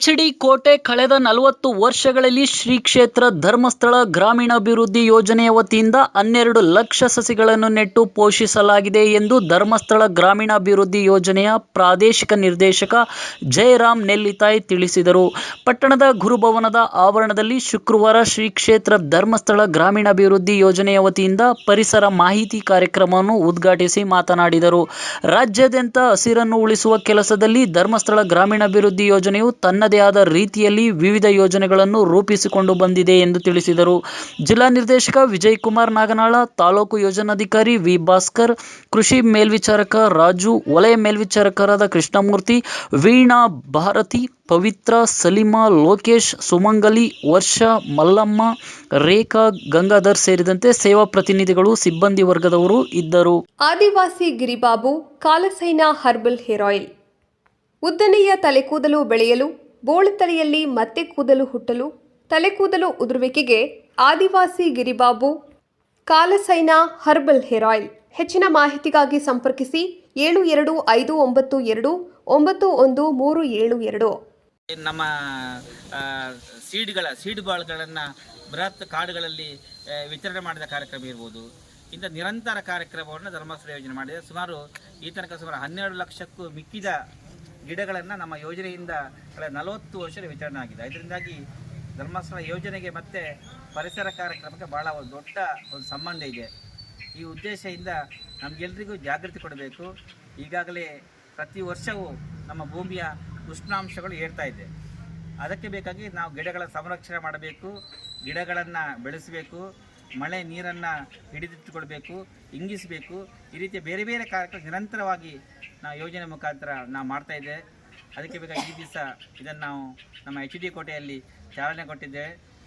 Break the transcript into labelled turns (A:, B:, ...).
A: HD ಕೋಟೆ ಕಳೆದ ನಲವತ್ತು ವರ್ಷಗಳಲ್ಲಿ ಶ್ರೀ ಕ್ಷೇತ್ರ ಧರ್ಮಸ್ಥಳ ಗ್ರಾಮೀಣಾಭಿವೃದ್ಧಿ ಯೋಜನೆಯ ವತಿಯಿಂದ ಹನ್ನೆರಡು ಲಕ್ಷ ಸಸಿಗಳನ್ನು ನೆಟ್ಟು ಪೋಷಿಸಲಾಗಿದೆ ಎಂದು ಧರ್ಮಸ್ಥಳ ಗ್ರಾಮೀಣಾಭಿವೃದ್ಧಿ ಯೋಜನೆಯ ಪ್ರಾದೇಶಿಕ ನಿರ್ದೇಶಕ ಜಯರಾಮ್ ನೆಲ್ಲಿತಾಯ್ ತಿಳಿಸಿದರು. ಪಟ್ಟಣದ ಗುರುಭವನದ ಆವರಣದಲ್ಲಿ ಶುಕ್ರವಾರ ಶ್ರೀ ಕ್ಷೇತ್ರ ಧರ್ಮಸ್ಥಳ ಗ್ರಾಮೀಣಾಭಿವೃದ್ಧಿ ಯೋಜನೆಯ ವತಿಯಿಂದ ಪರಿಸರ ಮಾಹಿತಿ ಕಾರ್ಯಕ್ರಮವನ್ನು ಉದ್ಘಾಟಿಸಿ ಮಾತನಾಡಿದರು. ರಾಜ್ಯಾದ್ಯಂತ ಹಸಿರನ್ನು ಉಳಿಸುವ ಕೆಲಸದಲ್ಲಿ ಧರ್ಮಸ್ಥಳ ಗ್ರಾಮೀಣಾಭಿವೃದ್ಧಿ ಯೋಜನೆಯು ತನ್ನದೇ ಆದ ರೀತಿಯಲ್ಲಿ ವಿವಿಧ ಯೋಜನೆಗಳನ್ನು ರೂಪಿಸಿಕೊಂಡು ಬಂದಿದೆ ಎಂದು ತಿಳಿಸಿದರು. ಜಿಲ್ಲಾ ನಿರ್ದೇಶಕ ವಿಜಯ್ ಕುಮಾರ್ ನಾಗನಾಳ, ತಾಲೂಕು ಯೋಜನಾಧಿಕಾರಿ ವಿ. ಭಾಸ್ಕರ್, ಕೃಷಿ ಮೇಲ್ವಿಚಾರಕ ರಾಜು, ವಲಯ ಮೇಲ್ವಿಚಾರಕರಾದ ಕೃಷ್ಣಮೂರ್ತಿ, ವೀಣಾ ಭಾರತಿ, ಪವಿತ್ರ ಸಲೀಮಾ, ಲೋಕೇಶ್, ಸುಮಂಗಲಿ, ವರ್ಷ, ಮಲ್ಲಮ್ಮ, ರೇಖಾ, ಗಂಗಾಧರ್ ಸೇರಿದಂತೆ ಸೇವಾ ಪ್ರತಿನಿಧಿಗಳು, ಸಿಬ್ಬಂದಿ ವರ್ಗದವರು ಇದ್ದರು.
B: ಆದಿವಾಸಿ ಗಿರಿಬಾಬು, ಕಾಲಸೈನಾ ಹರ್ಬಲ್ ಹೇರ್ ಆಯಿಲ್. ಉದ್ದನೆಯ ತಲೆಕೂದಲು ಬೆಳೆಯಲು ಬೋಳು ತಲೆಯಲ್ಲಿ ಮತ್ತೆ ಕೂದಲು ಹುಟ್ಟಲು, ತಲೆ ಕೂದಲು ಉದುರುವಿಕೆಗೆ ಆದಿವಾಸಿ ಗಿರಿಬಾಬು, ಕಾಲಸೈನ ಹರ್ಬಲ್ ಹೇರ್ ಆಯಿಲ್. ಹೆಚ್ಚಿನ ಮಾಹಿತಿಗಾಗಿ ಸಂಪರ್ಕಿಸಿ ಏಳು ಎರಡು ಐದು ಒಂಬತ್ತು ಎರಡು, ಒಂಬತ್ತು ಒಂದು ಮೂರು ಏಳು ಎರಡು.
C: ನಮ್ಮ ಸೀಡ್ಗಳ, ಸೀಡ್ ಬಾಳ್ಗಳನ್ನು ಬೃಹತ್ ಕಾಡುಗಳಲ್ಲಿ ವಿತರಣೆ ಮಾಡಿದ ಕಾರ್ಯಕ್ರಮ ಇರ್ಬೋದು. ಇಂಥ ನಿರಂತರ ಕಾರ್ಯಕ್ರಮವನ್ನು ಧರ್ಮಸ್ಥಳ ಯೋಜನೆ ಮಾಡಿದೆ. ಸುಮಾರು ಈ ತನಕ ಸುಮಾರು ಹನ್ನೆರಡು ಲಕ್ಷಕ್ಕೂ ಮಿಕ್ಕಿದ ಗಿಡಗಳನ್ನು ನಮ್ಮ ಯೋಜನೆಯಿಂದ ಕಳೆದ ನಲವತ್ತು ವರ್ಷದ ವಿತರಣೆ ಆಗಿದೆ. ಇದರಿಂದಾಗಿ ಧರ್ಮಸ್ಥಳ ಯೋಜನೆಗೆ ಮತ್ತು ಪರಿಸರ ಕಾರ್ಯಕ್ರಮಕ್ಕೆ ಭಾಳ ಒಂದು ದೊಡ್ಡ ಒಂದು ಸಂಬಂಧ ಇದೆ. ಈ ಉದ್ದೇಶದಿಂದ ನಮಗೆಲ್ಲರಿಗೂ ಜಾಗೃತಿ ಕೊಡಬೇಕು. ಈಗಾಗಲೇ ಪ್ರತಿ ವರ್ಷವೂ ನಮ್ಮ ಭೂಮಿಯ ಉಷ್ಣಾಂಶಗಳು ಏರ್ತಾ ಇದೆ. ಅದಕ್ಕೆ ಬೇಕಾಗಿ ನಾವು ಗಿಡಗಳ ಸಂರಕ್ಷಣೆ ಮಾಡಬೇಕು, ಗಿಡಗಳನ್ನು ಬೆಳೆಸಬೇಕು ಮಳೆ ನೀರನ್ನು ಹಿಡಿದಿಟ್ಟುಕೊಳ್ಬೇಕು, ಇಂಗಿಸಬೇಕು. ಈ ರೀತಿಯ ಬೇರೆ ಬೇರೆ ಕಾರ್ಯಕ್ರಮ ನಿರಂತರವಾಗಿ ನಾವು ಯೋಜನೆ ಮುಖಾಂತರ ನಾವು ಮಾಡ್ತಾ ಇದ್ದೇವೆ ಅದಕ್ಕೆ ಬೇಕಾಗಿ ಈ ದಿವಸ ಇದನ್ನು ನಾವು ನಮ್ಮ ಎಚ್ ಡಿ ಕೋಟೆಯಲ್ಲಿ ಚಾಲನೆ ಕೊಟ್ಟಿದ್ದೇವೆ.